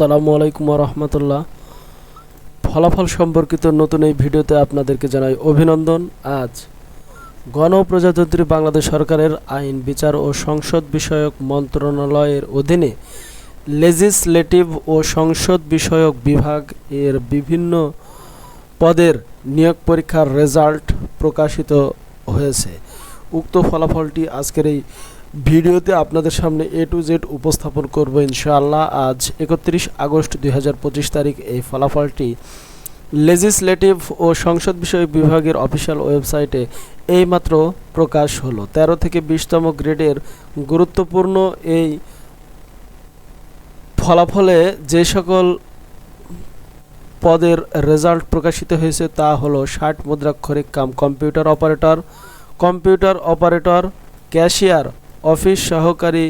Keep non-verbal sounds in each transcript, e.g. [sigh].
আসসালামু আলাইকুম রহমতুল্লাহ। ফলাফল সম্পর্কিত নতুন এই ভিডিওতে আপনাদেরকে জানাই অভিনন্দন। আজ গণপ্রজাতন্ত্রী বাংলাদেশ সরকারের আইন, বিচার ও সংসদ বিষয়ক মন্ত্রণালয়ের অধীনে লেজিসলেটিভ ও সংসদ বিষয়ক বিভাগ এর বিভিন্ন পদের নিয়োগ পরীক্ষার রেজাল্ট প্রকাশিত হয়েছে। উক্ত ফলাফলটি আজকের এই ভিডিওতে আপনাদের সামনে এ টু জেড উপস্থাপন করব ইনশাআল্লাহ। আজ একত্রিশ আগস্ট দুই হাজার পঁচিশ তারিখ এই ফলাফলটি। লেজিসলেটিভ ও সংসদ বিষয়ক বিভাগের অফিসিয়াল ওয়েবসাইটে এইমাত্র প্রকাশ হলো। তেরো থেকে বিশতম গ্রেডের গুরুত্বপূর্ণ এই ফলাফলে যে সকল পদের রেজাল্ট প্রকাশিত হয়েছে তা হলো ষাট মুদ্রাক্ষরিক cum computer operator computer operator, cashier office সহকারী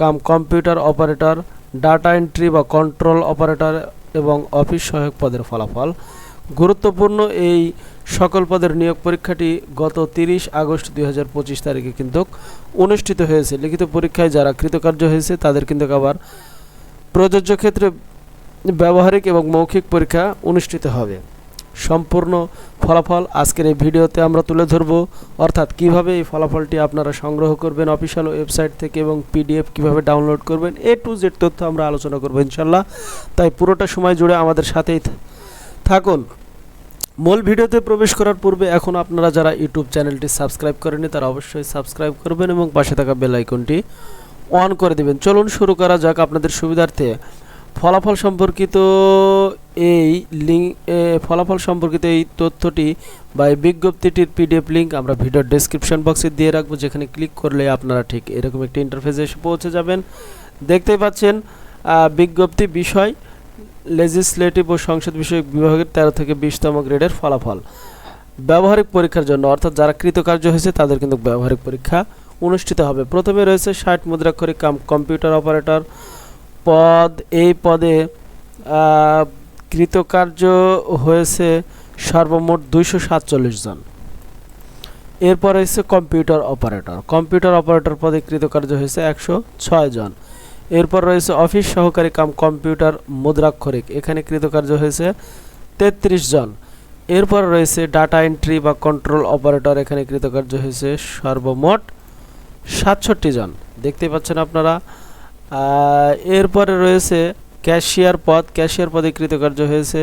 cum computer operator, data entry বা কন্ট্রোল অপারেটর এবং অফিস সহায়ক পদের ফলাফল। গুরুত্বপূর্ণ এই সকল পদের নিয়োগ পরীক্ষাটি গত তিরিশ আগস্ট দুই হাজার পঁচিশ তারিখে কিন্তু অনুষ্ঠিত হয়েছে। লিখিত পরীক্ষায় যারা কৃতকার্য হয়েছে, তাদের কিন্তু আবার প্রযোজ্য ক্ষেত্রে ব্যবহারিক এবং মৌখিক পরীক্ষা অনুষ্ঠিত হবে। সম্পূর্ণ ফলাফল আজকের এই ভিডিওতে আমরা তুলে ধরব। অর্থাৎ কীভাবে এই ফলাফলটি আপনারা সংগ্রহ করবেন, অফিসিয়াল ওয়েবসাইট থেকে এবং পিডিএফ কীভাবে ডাউনলোড করবেন, এ টু জেড তথ্য আমরা আলোচনা করব ইনশাল্লাহ। তাই পুরোটা সময় জুড়ে আমাদের সাথেই থাকুন। মূল ভিডিওতে প্রবেশ করার পূর্বে এখন আপনারা যারা ইউটিউব চ্যানেলটি সাবস্ক্রাইব করেনি তারা অবশ্যই সাবস্ক্রাইব করবেন এবং পাশে থাকা বেল আইকনটি অন করে দিবেন। চলুন শুরু করা যাক আপনাদের সুবিধার্থে। ফলাফল সম্পর্কিত এই লিঙ্ক ফলাফল সম্পর্কিত এই তথ্যটি বা এই বিজ্ঞপ্তিটির পিডিএফ লিঙ্ক আমরা ভিডিওর ডেসক্রিপশন বক্সে দিয়ে রাখব, যেখানে ক্লিক করলে আপনারা ঠিক এরকম একটি ইন্টারফেসে এসে পৌঁছে যাবেন। দেখতেই পাচ্ছেন বিজ্ঞপ্তি বিষয় লেজিসলেটিভ ও সংসদ বিষয়ক বিভাগের তেরো থেকে বিশতম গ্রেডের ফলাফল। ব্যবহারিক পরীক্ষার জন্য, অর্থাৎ যারা কৃতকার্য হয়েছে, তাদের কিন্তু ব্যবহারিক পরীক্ষা অনুষ্ঠিত হবে। প্রথমে রয়েছে ষাট মুদ্রাক্ষরিক কাম কম্পিউটার অপারেটর পদ, এই পদে কৃতকার্য হয়েছে সর্বমোট দুইশো সাতচল্লিশ জন। এরপর হয়েছে কম্পিউটার অপারেটর। কম্পিউটার অপারেটর পদে কৃতকার্য হয়েছে একশো ছয় জন। এরপর রয়েছে অফিস সহকারী কাম কম্পিউটার মুদ্রাক্ষরিক। এখানে কৃতকার্য হয়েছে তেত্রিশ জন। এরপর রয়েছে ডাটা এন্ট্রি বা কন্ট্রোল অপারেটর। এখানে কৃতকার্য হয়েছে সর্বমোট সাতষট্টি জন। দেখতে পাচ্ছেন আপনারা এরপরে রয়েছে ক্যাশিয়ার পদ। ক্যাশিয়ার পদে কৃতকার্য হয়েছে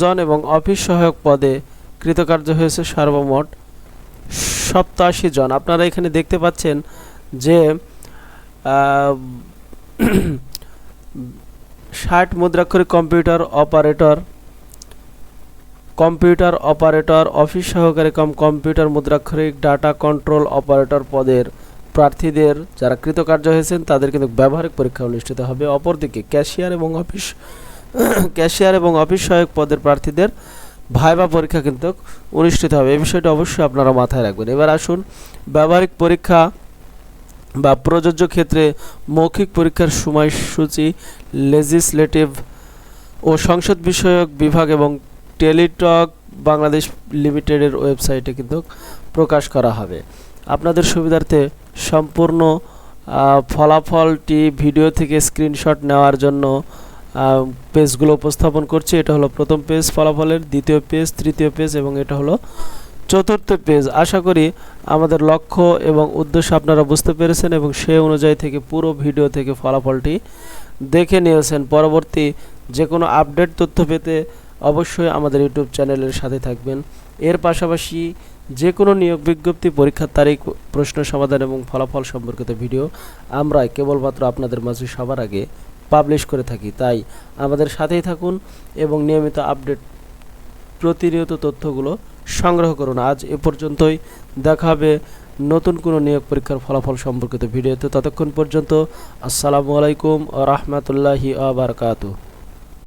জন এবং অফিস সহায়ক পদে কৃতকার্য হয়েছে সর্বমোট সপ্তাশি জন। আপনারা এখানে দেখতে পাচ্ছেন যে [clears throat] ষাট মুদ্রাক্ষরিক computer operator computer operator, office সহকারী কম কম্পিউটার মুদ্রাক্ষরিক, ডাটা কন্ট্রোল অপারেটর পদের প্রার্থীদের যারা কৃতকার্য হয়েছেন, তাদের কিন্তু ব্যবহারিক পরীক্ষা অনুষ্ঠিত হবে। অপরদিকে ক্যাশিয়ার এবং অফিস, ক্যাশিয়ার এবং অফিস সহায়ক পদের প্রার্থীদের ভাইবা পরীক্ষা কিন্তু অনুষ্ঠিত হবে। এই বিষয়টা অবশ্যই আপনারা মাথায় রাখবেন। এবার আসুন, ব্যবহারিক পরীক্ষা বা প্রযোজ্য ক্ষেত্রে মৌখিক পরীক্ষার সময়সূচি লেজিসলেটিভ ও সংসদ বিষয়ক বিভাগ এবং টেলিটক বাংলাদেশ লিমিটেডের ওয়েবসাইটে কিন্তু প্রকাশ করা হবে। আপনাদের সুবিধার্থে সম্পূর্ণ ফলাফলটি ভিডিও থেকে স্ক্রিনশট নেওয়ার জন্য পেজগুলো উপস্থাপন করছি। এটা হলো প্রথম পেজ ফলাফলের, দ্বিতীয় পেজ, তৃতীয় পেজ এবং এটা হলো চতুর্থ পেজ। আশা করি আমাদের লক্ষ্য এবং উদ্দেশ্য আপনারা বুঝতে পেরেছেন এবং সেই অনুযায়ী থেকে পুরো ভিডিও থেকে ফলাফলটি দেখে নিয়েছেন। পরবর্তী যে কোনো আপডেট তথ্য পেতে অবশ্যই আমাদের ইউটিউব চ্যানেলের সাথে থাকবেন। এর পাশাপাশি যে কোনো নিয়োগ বিজ্ঞপ্তি, পরীক্ষার তারিখ, প্রশ্ন, সমাধান এবং ফলাফল সম্পর্কিত ভিডিও আমরা কেবলমাত্র আপনাদের মাঝে সবার আগে পাবলিশ করে থাকি। তাই আমাদের সাথেই থাকুন এবং নিয়মিত আপডেট প্রতিনিয়ত তথ্যগুলো সংগ্রহ করুন। আজ এ পর্যন্তই। দেখা হবে নতুন কোনো নিয়োগ পরীক্ষার ফলাফল সম্পর্কিত ভিডিওতে। ততক্ষণ পর্যন্ত আসসালামু আলাইকুম রহমতুল্লাহি আবরকাতু